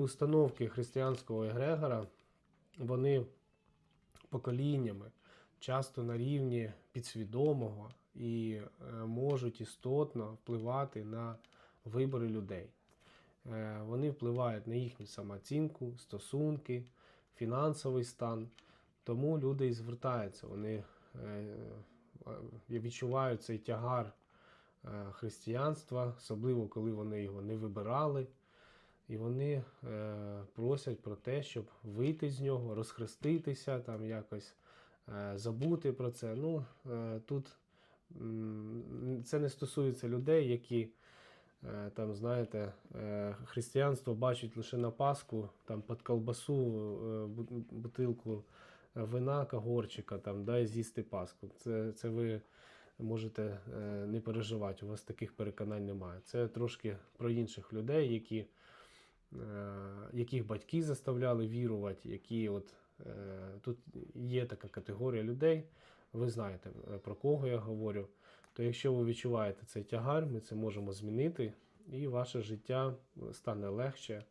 Установки християнського егрегора, вони поколіннями, часто на рівні підсвідомого і е, можуть істотно впливати на вибори людей. Е, Вони впливають на їхню самооцінку, стосунки, фінансовий стан. Тому люди і звертаються, вони е, відчувають цей тягар християнства, особливо коли вони його не вибирали. І вони е, просять про те, щоб вийти з нього, розхреститися, там якось е, забути про це. Ну, е, тут м, це не стосується людей, які е, там, знаєте, е, християнство бачать лише на Пасху, там під колбасу, е, бу- бутилку вина, кагорчика, там, дай з'їсти Пасху. Це, це ви можете е, не переживати, у вас таких переконань немає. Це трошки про інших людей, які яких батьки заставляли вірувати, які от е, тут є така категорія людей, ви знаєте е, про кого я говорю. То якщо ви відчуваєте цей тягар, ми це можемо змінити, і ваше життя стане легше,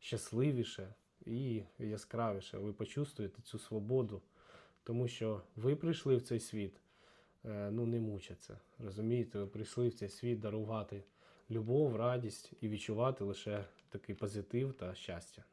щасливіше і яскравіше. Ви почувствуєте цю свободу, тому що ви прийшли в цей світ, е, ну не мучаться. Розумієте, ви прийшли в цей світ дарувати любов, радість і відчувати лише такий позитив та щастя.